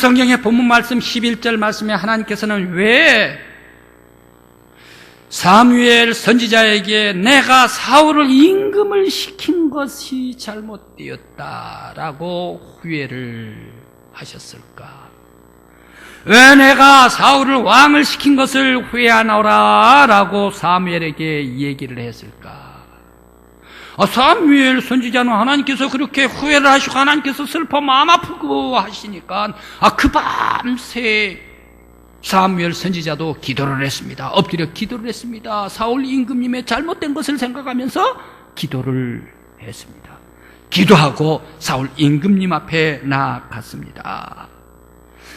성경의 본문 말씀 11절 말씀에 하나님께서는 왜 사무엘 선지자에게 내가 사울을 임금을 시킨 것이 잘못되었다라고 후회를 하셨을까? 왜 내가 사울을 왕을 시킨 것을 후회하노라 라고 사무엘에게 얘기를 했을까? 아, 사무엘 선지자는 하나님께서 그렇게 후회를 하시고 하나님께서 슬퍼 마음 아프고 하시니까 아, 그 밤새 사무엘 선지자도 기도를 했습니다. 엎드려 기도를 했습니다. 사울 임금님의 잘못된 것을 생각하면서 기도를 했습니다. 기도하고 사울 임금님 앞에 나아갔습니다.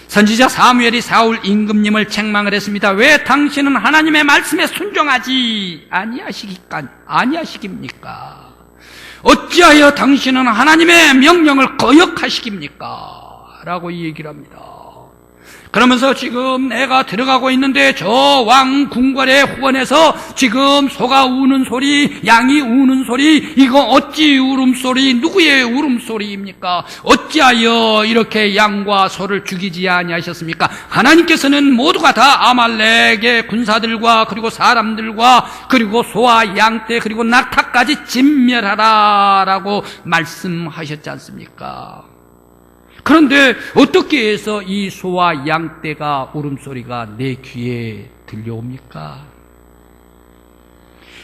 선지자 사무엘이 사울 임금님을 책망을 했습니다. 왜 당신은 하나님의 말씀에 순종하지 아니하시기까 아니하시깁니까? 어찌하여 당신은 하나님의 명령을 거역하시깁니까? 라고 얘기를 합니다. 그러면서 지금 내가 들어가고 있는데 저 왕 궁궐의 후원에서 지금 소가 우는 소리, 양이 우는 소리, 이거 어찌 울음소리, 누구의 울음소리입니까? 어찌하여 이렇게 양과 소를 죽이지 아니하셨습니까? 하나님께서는 모두가 다 아말렉의 군사들과 그리고 사람들과 그리고 소와 양떼 그리고 낙타까지 진멸하라라고 말씀하셨지 않습니까? 그런데 어떻게 해서 이 소와 양 떼가 울음소리가 내 귀에 들려옵니까?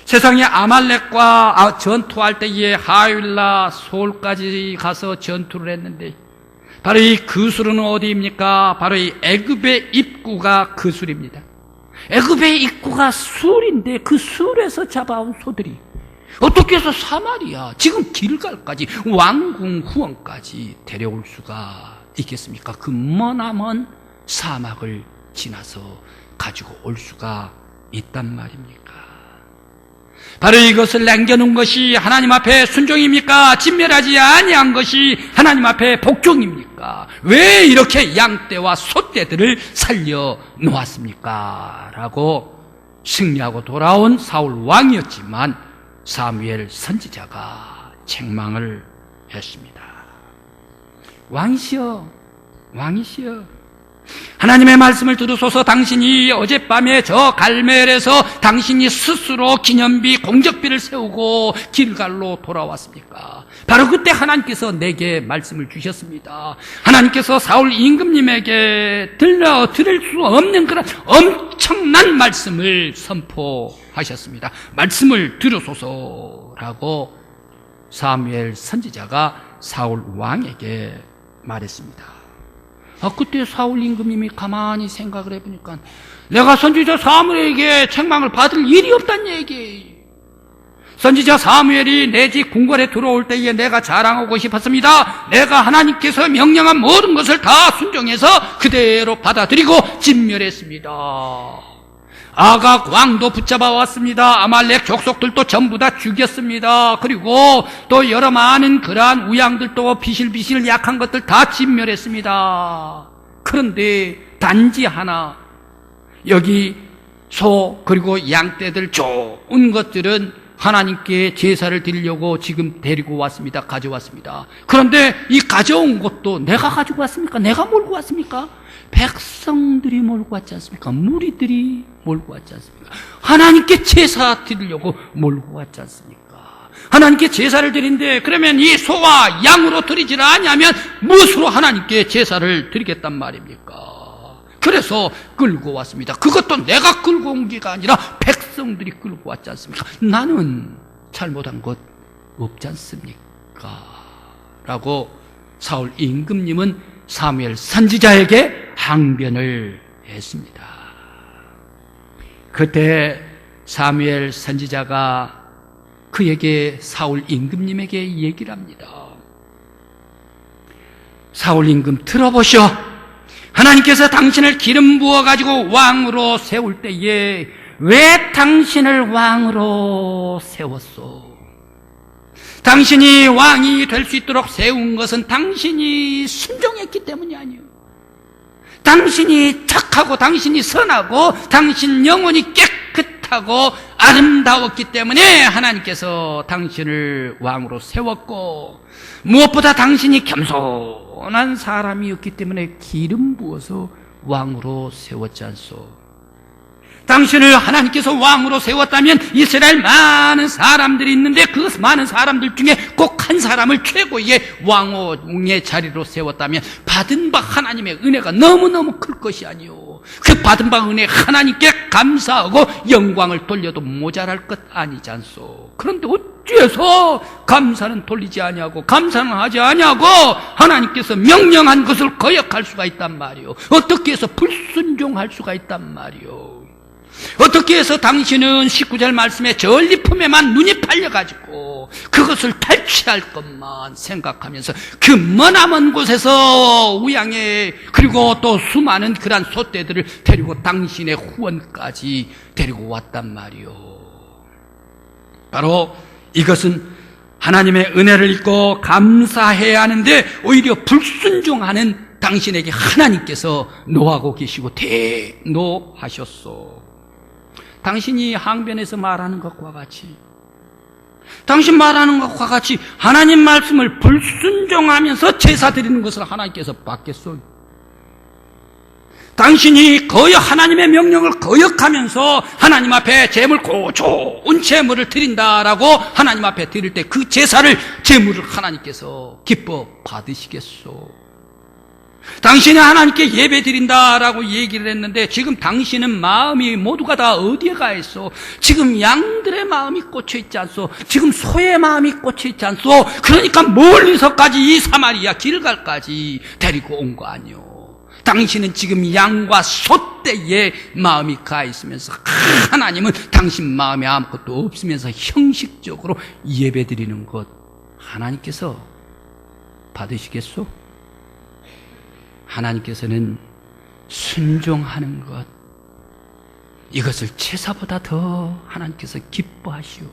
세상에 아말렉과 아, 전투할 때에 하윌라 소울까지 가서 전투를 했는데 바로 이 그술은 어디입니까? 바로 이 애굽의 입구가 그술입니다. 애굽의 입구가 술인데 그 술에서 잡아온 소들이 어떻게 해서 사마리아, 지금 길갈까지, 왕궁 후원까지 데려올 수가 있겠습니까? 그 머나먼 사막을 지나서 가지고 올 수가 있단 말입니까? 바로 이것을 남겨놓은 것이 하나님 앞에 순종입니까? 진멸하지 아니한 것이 하나님 앞에 복종입니까? 왜 이렇게 양떼와 소떼들을 살려 놓았습니까? 라고 승리하고 돌아온 사울 왕이었지만 사무엘 선지자가 책망을 했습니다. 왕이시여, 왕이시여. 하나님의 말씀을 들으소서 당신이 어젯밤에 저 갈멜에서 당신이 스스로 기념비 공적비를 세우고 길갈로 돌아왔습니까? 바로 그때 하나님께서 내게 말씀을 주셨습니다. 하나님께서 사울 임금님에게 들려 들을 수 없는 그런 엄청난 말씀을 선포하셨습니다. 말씀을 들으소서라고 사무엘 선지자가 사울 왕에게 말했습니다. 아, 그때 사울 임금님이 가만히 생각을 해보니까 내가 선지자 사무엘에게 책망을 받을 일이 없단 얘기. 선지자 사무엘이 내 집 궁궐에 들어올 때에 내가 자랑하고 싶었습니다. 내가 하나님께서 명령한 모든 것을 다 순종해서 그대로 받아들이고 진멸했습니다. 아각 왕도 붙잡아 왔습니다. 아말렉 족속들도 전부 다 죽였습니다. 그리고 또 여러 많은 그러한 우양들도 비실비실 약한 것들 다 진멸했습니다. 그런데 단지 하나 여기 소 그리고 양떼들 좋은 것들은 하나님께 제사를 드리려고 지금 데리고 왔습니다. 가져왔습니다. 그런데 이 가져온 것도 내가 가지고 왔습니까? 내가 몰고 왔습니까? 백성들이 몰고 왔지 않습니까? 무리들이 몰고 왔지 않습니까? 하나님께 제사 드리려고 몰고 왔지 않습니까? 하나님께 제사를 드린데 그러면 이 소와 양으로 드리질 않냐면 무엇으로 하나님께 제사를 드리겠단 말입니까? 그래서 끌고 왔습니다. 그것도 내가 끌고 온 게가 아니라 백성들이 끌고 왔지 않습니까? 나는 잘못한 것 없지 않습니까? 라고 사울 임금님은 사무엘 선지자에게 항변을 했습니다. 그때 사무엘 선지자가 그에게 사울 임금님에게 얘기를 합니다. 사울 임금 들어보시오. 하나님께서 당신을 기름 부어 가지고 왕으로 세울 때에 왜 당신을 왕으로 세웠소? 당신이 왕이 될 수 있도록 세운 것은 당신이 순종했기 때문이 아니요. 당신이 착하고 당신이 선하고 당신 영혼이 깨끗 깨끗하고 아름다웠기 때문에 하나님께서 당신을 왕으로 세웠고 무엇보다 당신이 겸손한 사람이었기 때문에 기름 부어서 왕으로 세웠지 않소. 당신을 하나님께서 왕으로 세웠다면 이스라엘 많은 사람들이 있는데 그 많은 사람들 중에 꼭 한 사람을 최고의 왕의 자리로 세웠다면 받은 바 하나님의 은혜가 너무너무 클 것이 아니오. 그 받은 바 은혜 하나님께 감사하고 영광을 돌려도 모자랄 것 아니지 않소. 그런데 어찌해서 감사는 돌리지 아니하고 감사는 하지 아니하고 하나님께서 명령한 것을 거역할 수가 있단 말이오. 어떻게 해서 불순종할 수가 있단 말이오. 어떻게 해서 당신은 19절 말씀에 전리품에만 눈이 팔려가지고 그것을 탈취할 것만 생각하면서 그 머나먼 곳에서 우양에 그리고 또 수많은 그러한 소떼들을 데리고 당신의 후원까지 데리고 왔단 말이오. 바로 이것은 하나님의 은혜를 잊고 감사해야 하는데 오히려 불순종하는 당신에게 하나님께서 노하고 계시고 대노하셨소. 당신이 항변에서 말하는 것과 같이 당신 말하는 것과 같이 하나님 말씀을 불순종하면서 제사 드리는 것을 하나님께서 받겠소. 당신이 거역 하나님의 명령을 거역하면서 하나님 앞에 재물 고좋은 재물을 드린다라고 하나님 앞에 드릴 때 그 제사를 재물을 하나님께서 기뻐 받으시겠소. 당신이 하나님께 예배 드린다라고 얘기를 했는데 지금 당신은 마음이 모두가 다 어디에 가 있어? 지금 양들의 마음이 꽂혀 있지 않소? 지금 소의 마음이 꽂혀 있지 않소? 그러니까 멀리서까지 이 사마리아 길갈까지 데리고 온 거 아니오. 당신은 지금 양과 소떼에 마음이 가 있으면서 하나님은 당신 마음에 아무것도 없으면서 형식적으로 예배 드리는 것 하나님께서 받으시겠소? 하나님께서는 순종하는 것 이것을 제사보다 더 하나님께서 기뻐하시오.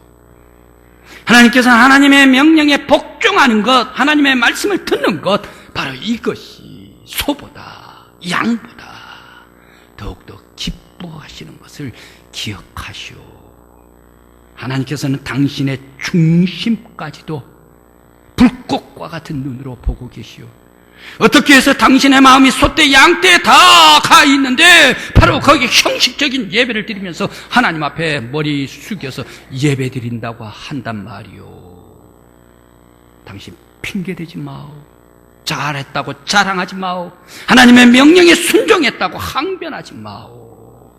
하나님께서는 하나님의 명령에 복종하는 것, 하나님의 말씀을 듣는 것, 바로 이것이 소보다, 양보다 더욱더 기뻐하시는 것을 기억하시오. 하나님께서는 당신의 중심까지도 불꽃과 같은 눈으로 보고 계시오. 어떻게 해서 당신의 마음이 소떼 양떼에 다 가 있는데 바로 거기 형식적인 예배를 드리면서 하나님 앞에 머리 숙여서 예배 드린다고 한단 말이오. 당신 핑계대지 마오. 잘했다고 자랑하지 마오. 하나님의 명령에 순종했다고 항변하지 마오.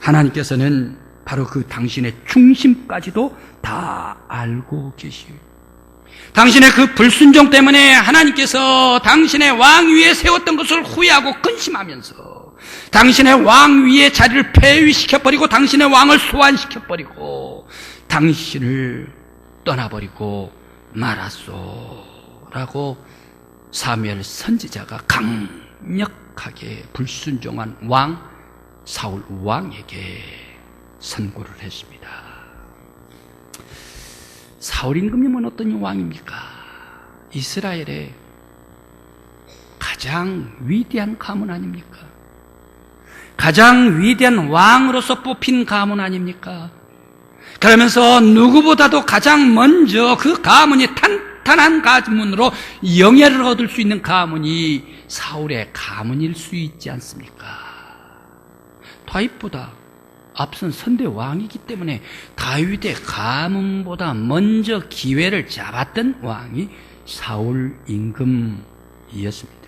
하나님께서는 바로 그 당신의 중심까지도 다 알고 계시오. 당신의 그 불순종 때문에 하나님께서 당신의 왕 위에 세웠던 것을 후회하고 근심하면서 당신의 왕 위의 자리를 폐위시켜버리고 당신의 왕을 소환시켜버리고 당신을 떠나버리고 말았소. 라고 사무엘 선지자가 강력하게 불순종한 왕 사울 왕에게 선고를 했습니다. 사울 임금님은 어떤 왕입니까? 이스라엘의 가장 위대한 가문 아닙니까? 가장 위대한 왕으로서 뽑힌 가문 아닙니까? 그러면서 누구보다도 가장 먼저 그 가문이 탄탄한 가문으로 영예를 얻을 수 있는 가문이 사울의 가문일 수 있지 않습니까? 다윗보다 앞선 선대 왕이기 때문에 다윗의 가문보다 먼저 기회를 잡았던 왕이 사울 임금이었습니다.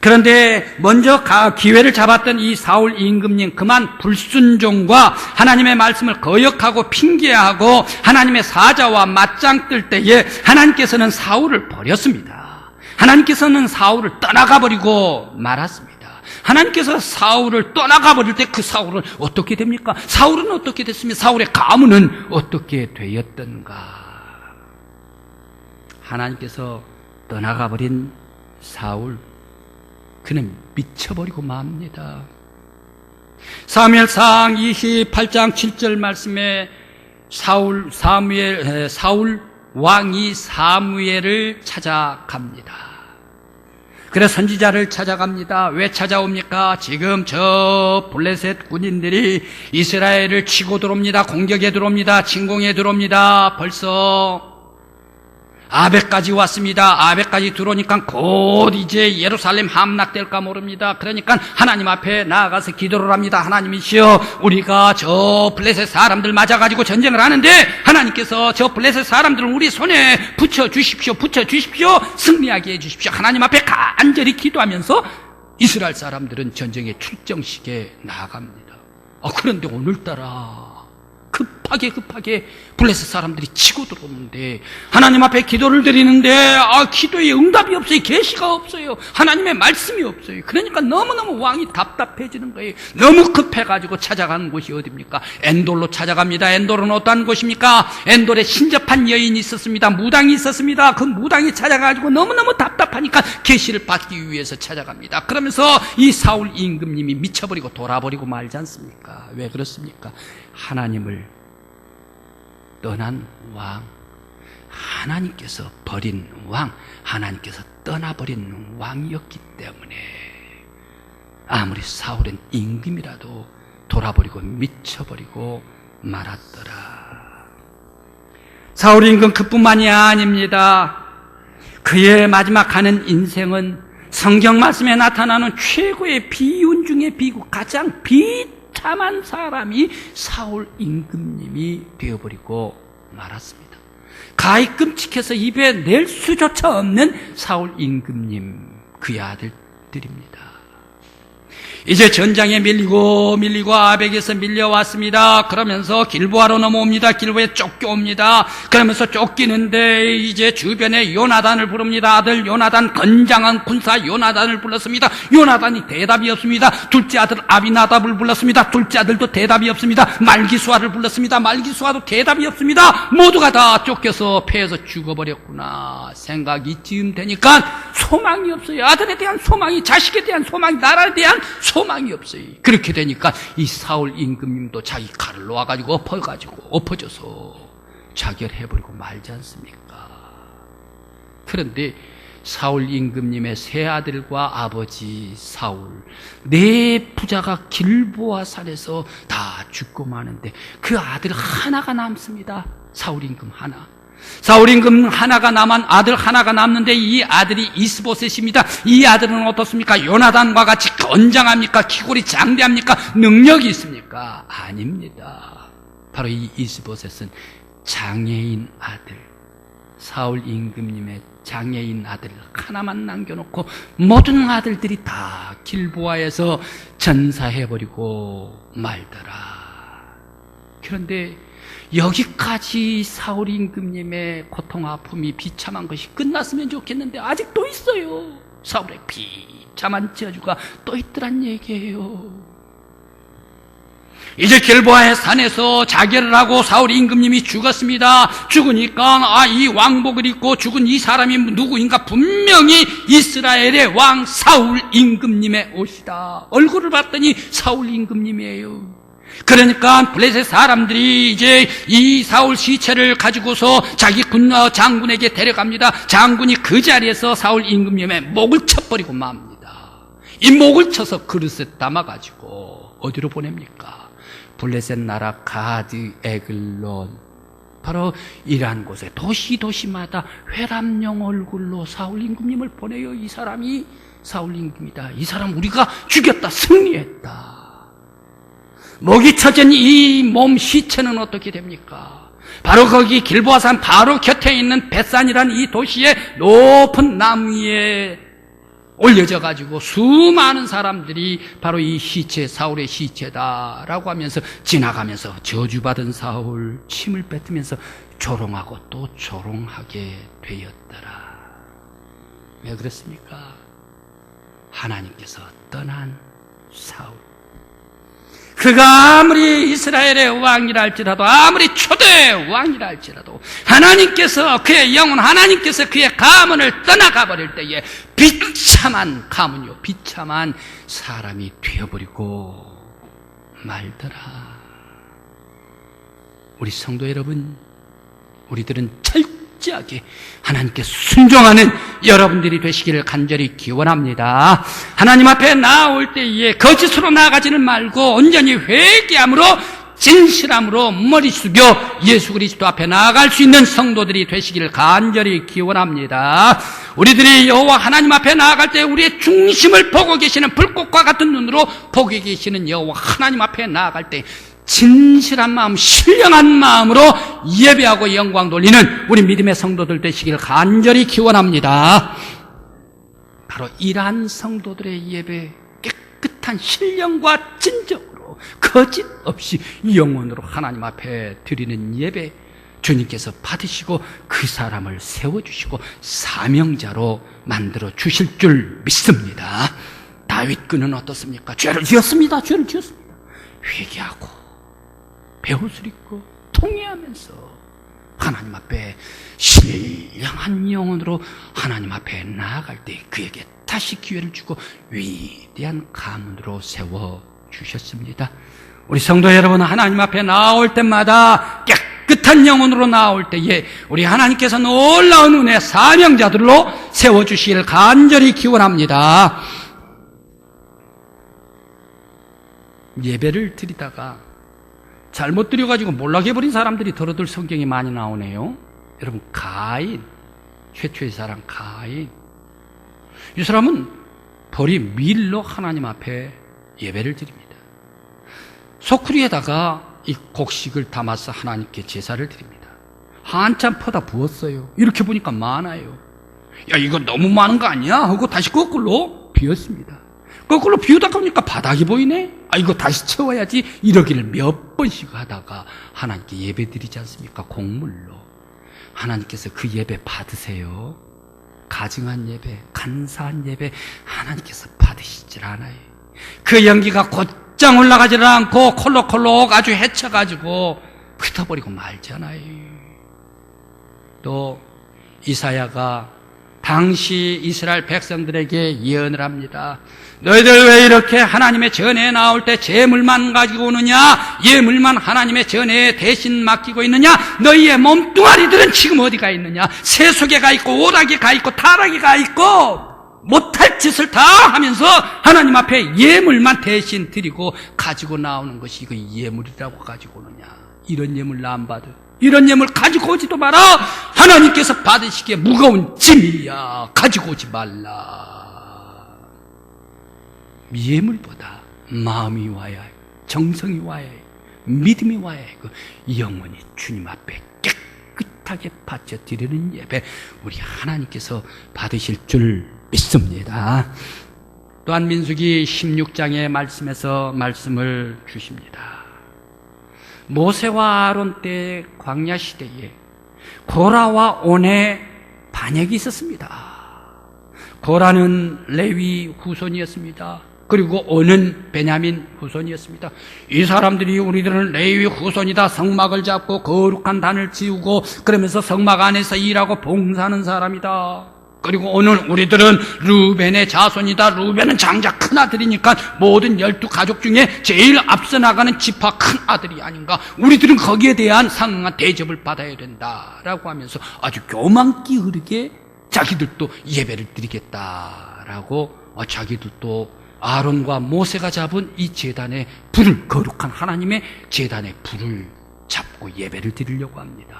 그런데 먼저 기회를 잡았던 이 사울 임금님 그만 불순종과 하나님의 말씀을 거역하고 핑계하고 하나님의 사자와 맞짱 뜰 때에 하나님께서는 사울을 버렸습니다. 하나님께서는 사울을 떠나가 버리고 말았습니다. 하나님께서 사울을 떠나가 버릴 때 그 사울은 어떻게 됩니까? 사울은 어떻게 됐으며 사울의 가문은 어떻게 되었던가? 하나님께서 떠나가 버린 사울 그는 미쳐버리고 맙니다. 사무엘상 28장 7절 말씀에 사울 사무엘 사울 왕이 사무엘을 찾아갑니다. 그래서 선지자를 찾아갑니다. 왜 찾아옵니까? 지금 저 블레셋 군인들이 이스라엘을 치고 들어옵니다. 공격에 들어옵니다. 침공에 들어옵니다. 벌써 아베까지 왔습니다. 아베까지 들어오니까 곧 이제 예루살렘 함락될까 모릅니다. 그러니까 하나님 앞에 나아가서 기도를 합니다. 하나님이시여, 우리가 저 블레셋 사람들 맞아가지고 전쟁을 하는데 하나님께서 저 블레셋 사람들을 우리 손에 붙여 주십시오. 붙여 주십시오. 승리하게 해 주십시오. 하나님 앞에 간절히 기도하면서 이스라엘 사람들은 전쟁의 출정식에 나아갑니다. 아, 그런데 오늘따라 급하게 급하게 블레셋 사람들이 치고 들어오는데 하나님 앞에 기도를 드리는데 아 기도에 응답이 없어요. 계시가 없어요. 하나님의 말씀이 없어요. 그러니까 너무너무 왕이 답답해지는 거예요. 너무 급해가지고 찾아가는 곳이 어디입니까? 엔돌로 찾아갑니다. 엔돌은 어떠한 곳입니까? 엔돌에 신접한 여인이 있었습니다. 무당이 있었습니다. 그 무당이 찾아가지고 너무너무 답답하니까 계시를 받기 위해서 찾아갑니다. 그러면서 이 사울 임금님이 미쳐버리고 돌아버리고 말지 않습니까? 왜 그렇습니까 하나님을 떠난 왕, 하나님께서 버린 왕, 하나님께서 떠나버린 왕이었기 때문에 아무리 사울은 임금이라도 돌아버리고 미쳐버리고 말았더라. 사울 임금 그뿐만이 아닙니다. 그의 마지막 가는 인생은 성경 말씀에 나타나는 최고의 비운 중의 비고 가장 비 참한 사람이 사울 임금님이 되어버리고 말았습니다. 가히 끔찍해서 입에 낼 수조차 없는 사울 임금님 그의 아들들입니다. 이제 전장에 밀리고 밀리고 아벡에서 밀려왔습니다. 그러면서 길보아로 넘어옵니다. 길보에 쫓겨옵니다. 그러면서 쫓기는데 이제 주변에 요나단을 부릅니다. 아들 요나단 건장한 군사 요나단을 불렀습니다. 요나단이 대답이 없습니다. 둘째 아들 아비나답을 불렀습니다. 둘째 아들도 대답이 없습니다. 말기수아를 불렀습니다. 말기수아도 대답이 없습니다. 모두가 다 쫓겨서 패해서 죽어버렸구나 생각이 쯤 되니까 소망이 없어요. 아들에 대한 소망이 자식에 대한 소망이 나라에 대한 소망이 없어요. 그렇게 되니까 이 사울 임금님도 자기 칼을 놓아가지고 엎어가지고 엎어져서 자결해버리고 말지 않습니까? 그런데 사울 임금님의 세 아들과 아버지 사울 네 부자가 길보아 산에서 다 죽고 마는데 그 아들 하나가 남습니다. 사울 임금 하나. 사울 임금 하나가 남은 아들 하나가 남는데 이 아들이 이스보셋입니다. 이 아들은 어떻습니까? 요나단과 같이 건장합니까? 키골이 장대합니까? 능력이 있습니까? 아닙니다. 바로 이 이스보셋은 장애인 아들, 사울 임금님의 장애인 아들 하나만 남겨놓고 모든 아들들이 다 길보아에서 전사해버리고 말더라. 그런데 여기까지 사울 임금님의 고통 아픔이 비참한 것이 끝났으면 좋겠는데 아직 또 있어요. 사울의 비참한 저주가 또 있더란 얘기예요. 이제 길보아의 산에서 자결을 하고 사울 임금님이 죽었습니다. 죽으니까 아 이 왕복을 입고 죽은 이 사람이 누구인가 분명히 이스라엘의 왕 사울 임금님의 옷이다. 얼굴을 봤더니 사울 임금님이에요. 그러니까 블레셋 사람들이 이제 이 사울 시체를 가지고서 자기 군 어, 장군에게 데려갑니다. 장군이 그 자리에서 사울 임금님의 목을 쳐버리고 맙니다. 이 목을 쳐서 그릇에 담아가지고 어디로 보냅니까? 블레셋 나라 가드 에글론 바로 이러한 곳에 도시 도시마다 회람용 얼굴로 사울 임금님을 보내요. 이 사람이 사울 임금이다. 이 사람 우리가 죽였다. 승리했다. 목이 쳐진 이 몸 시체는 어떻게 됩니까? 바로 거기 길보아산 바로 곁에 있는 벳산이라는 이 도시의 높은 나무 위에 올려져 가지고 수많은 사람들이 바로 이 시체 사울의 시체다라고 하면서 지나가면서 저주받은 사울 침을 뱉으면서 조롱하고 또 조롱하게 되었더라. 왜 그렇습니까? 하나님께서 떠난 사울. 그가 아무리 이스라엘의 왕이라 할지라도 아무리 초대 왕이라 할지라도 하나님께서 그의 영혼 하나님께서 그의 가문을 떠나가 버릴 때에 비참한 가문이요 비참한 사람이 되어버리고 말더라. 우리 성도 여러분 우리들은 철 저하게 하나님께 순종하는 여러분들이 되시기를 간절히 기원합니다. 하나님 앞에 나올 때에 거짓으로 나아가지는 말고 온전히 회개함으로 진실함으로 머리 숙여 예수 그리스도 앞에 나아갈 수 있는 성도들이 되시기를 간절히 기원합니다. 우리들이 여호와 하나님 앞에 나아갈 때 우리의 중심을 보고 계시는 불꽃과 같은 눈으로 보고 계시는 여호와 하나님 앞에 나아갈 때 진실한 마음, 신령한 마음으로 예배하고 영광 돌리는 우리 믿음의 성도들 되시기를 간절히 기원합니다. 바로 이러한 성도들의 예배 깨끗한 신령과 진정으로 거짓 없이 영원으로 하나님 앞에 드리는 예배 주님께서 받으시고 그 사람을 세워주시고 사명자로 만들어 주실 줄 믿습니다. 다윗 그는 어떻습니까? 죄를 지었습니다. 죄를 지었습니다. 회개하고 배옷을 입고 통회하면서 하나님 앞에 신령한 영혼으로 하나님 앞에 나아갈 때 그에게 다시 기회를 주고 위대한 가문으로 세워 주셨습니다. 우리 성도 여러분 하나님 앞에 나올 때마다 깨끗한 영혼으로 나올 때에 우리 하나님께서 놀라운 은혜 사명자들로 세워 주시길 간절히 기원합니다. 예배를 드리다가 잘못 드려가지고 몰락해버린 사람들이 더러들 성경이 많이 나오네요. 여러분, 가인. 최초의 사람 가인. 이 사람은 벌이 밀로 하나님 앞에 예배를 드립니다. 소쿠리에다가 이 곡식을 담아서 하나님께 제사를 드립니다. 한참 퍼다 부었어요. 이렇게 보니까 많아요. 야, 이거 너무 많은 거 아니야? 하고 다시 거꾸로 비웠습니다. 거꾸로 비우다 보니까 바닥이 보이네? 아, 이거 다시 채워야지. 이러기를 몇 번씩 하다가 하나님께 예배 드리지 않습니까? 곡물로. 하나님께서 그 예배 받으세요. 가증한 예배, 간사한 예배, 하나님께서 받으시질 않아요. 그 연기가 곧장 올라가지를 않고 콜록콜록 아주 헤쳐가지고 흩어버리고 말잖아요. 또 이사야가 당시 이스라엘 백성들에게 예언을 합니다. 너희들 왜 이렇게 하나님의 전에 나올 때 재물만 가지고 오느냐? 예물만 하나님의 전에 대신 맡기고 있느냐? 너희의 몸뚱아리들은 지금 어디 가 있느냐? 세속에 가 있고 오락에 가 있고 타락에 가 있고 못할 짓을 다 하면서 하나님 앞에 예물만 대신 드리고 가지고 나오는 것이 이거 예물이라고 가지고 오느냐? 이런 예물 나안 받아. 이런 예물 가지고 오지도 마라. 하나님께서 받으시기에 무거운 짐이야. 가지고 오지 말라. 예물보다 마음이 와야 해. 정성이 와야 해. 믿음이 와야 해. 그 영원히 주님 앞에 깨끗하게 바쳐 드리는 예배 우리 하나님께서 받으실 줄 믿습니다. 또한 민수기 16장의 말씀에서 말씀을 주십니다. 모세와 아론 때 광야 시대에 고라와 온의 반역이 있었습니다. 고라는 레위 후손이었습니다. 그리고 온은 베냐민 후손이었습니다. 이 사람들이 우리들은 레위 후손이다. 성막을 잡고 거룩한 단을 지우고 그러면서 성막 안에서 일하고 봉사하는 사람이다. 그리고 오늘 우리들은 루벤의 자손이다. 루벤은 장자 큰 아들이니까 모든 열두 가족 중에 제일 앞서 나가는 지파 큰 아들이 아닌가. 우리들은 거기에 대한 상응한 대접을 받아야 된다라고 하면서 아주 교만기 흐르게 자기들도 예배를 드리겠다라고 어, 자기들도 아론과 모세가 잡은 이 재단의 불을 거룩한 하나님의 재단의 불을 잡고 예배를 드리려고 합니다.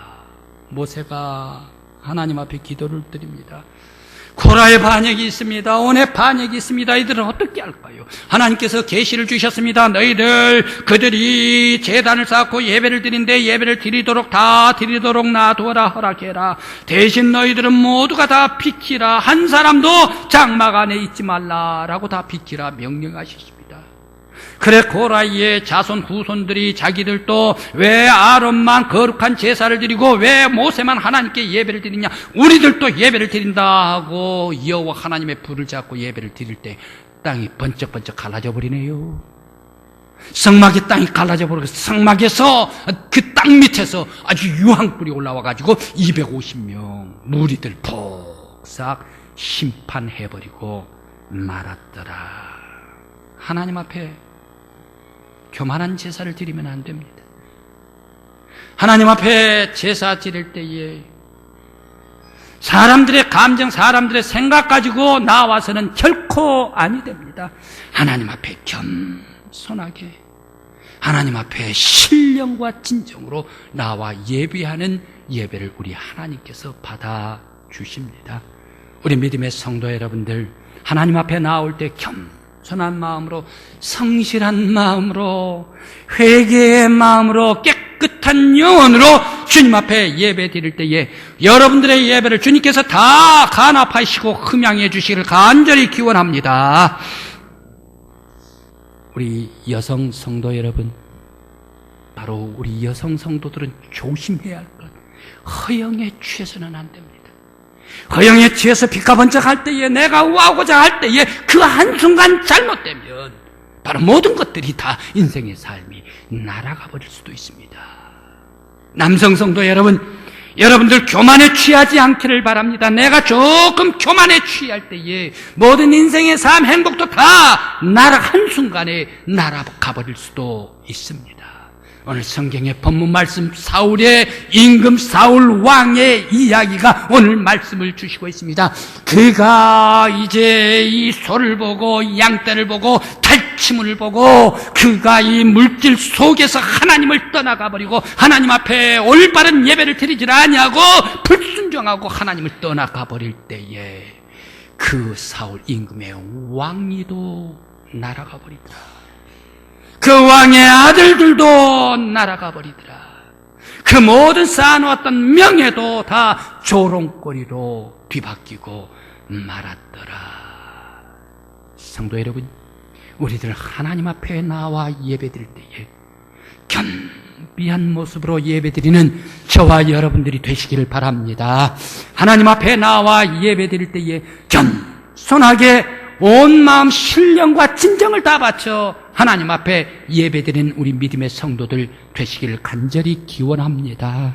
모세가 하나님 앞에 기도를 드립니다. 코라의 반역이 있습니다. 온의 반역이 있습니다. 이들은 어떻게 할까요? 하나님께서 계시를 주셨습니다. 너희들 그들이 재단을 쌓고 예배를 드린데 예배를 드리도록 다 드리도록 놔두어라 허락해라. 대신 너희들은 모두가 다 비키라. 한 사람도 장막 안에 있지 말라라고 다 비키라 명령하셨습니다. 그래 고라이의 자손 후손들이 자기들도 왜 아론만 거룩한 제사를 드리고 왜 모세만 하나님께 예배를 드리냐? 우리들도 예배를 드린다 하고 여호와 하나님의 불을 잡고 예배를 드릴 때 땅이 번쩍번쩍 갈라져 버리네요. 성막의 땅이 갈라져 버리고 성막에서 그 땅 밑에서 아주 유황불이 올라와 가지고 250명 무리들 폭삭 심판해 버리고 말았더라. 하나님 앞에 교만한 제사를 드리면 안 됩니다. 하나님 앞에 제사 드릴 때에 사람들의 감정, 사람들의 생각 가지고 나와서는 결코 아니 됩니다. 하나님 앞에 겸손하게 하나님 앞에 신령과 진정으로 나와 예배하는 예배를 우리 하나님께서 받아 주십니다. 우리 믿음의 성도 여러분들, 하나님 앞에 나올 때 겸 손한 마음으로, 성실한 마음으로, 회개의 마음으로, 깨끗한 영혼으로 주님 앞에 예배 드릴 때에 여러분들의 예배를 주님께서 다 간합하시고 흠양해 주시기를 간절히 기원합니다. 우리 여성 성도 여러분, 바로 우리 여성 성도들은 조심해야 할 것. 허영에 취해서는 안 됩니다. 허영에 취해서 비까번쩍할 때에 내가 우하고자 할 때에 그 한순간 잘못되면 바로 모든 것들이 다 인생의 삶이 날아가 버릴 수도 있습니다. 남성 성도 여러분, 여러분들 교만에 취하지 않기를 바랍니다. 내가 조금 교만에 취할 때에 모든 인생의 삶, 행복도 다 날아 한순간에 날아가 버릴 수도 있습니다. 오늘 성경의 본문 말씀 사울의 임금 사울 왕의 이야기가 오늘 말씀을 주시고 있습니다. 그가 이제 이 소를 보고 이 양떼를 보고 탈취물을 보고 그가 이 물질 속에서 하나님을 떠나가 버리고 하나님 앞에 올바른 예배를 드리질 아니하고 불순종하고 하나님을 떠나가 버릴 때에 그 사울 임금의 왕위도 날아가 버리더라. 그 왕의 아들들도 날아가 버리더라. 그 모든 쌓아놓았던 명예도 다 조롱거리로 뒤바뀌고 말았더라. 성도 여러분, 우리들 하나님 앞에 나와 예배드릴 때에 겸비한 모습으로 예배드리는 저와 여러분들이 되시기를 바랍니다. 하나님 앞에 나와 예배드릴 때에 겸손하게 온 마음 신령과 진정을 다 바쳐 하나님 앞에 예배드린 우리 믿음의 성도들 되시기를 간절히 기원합니다.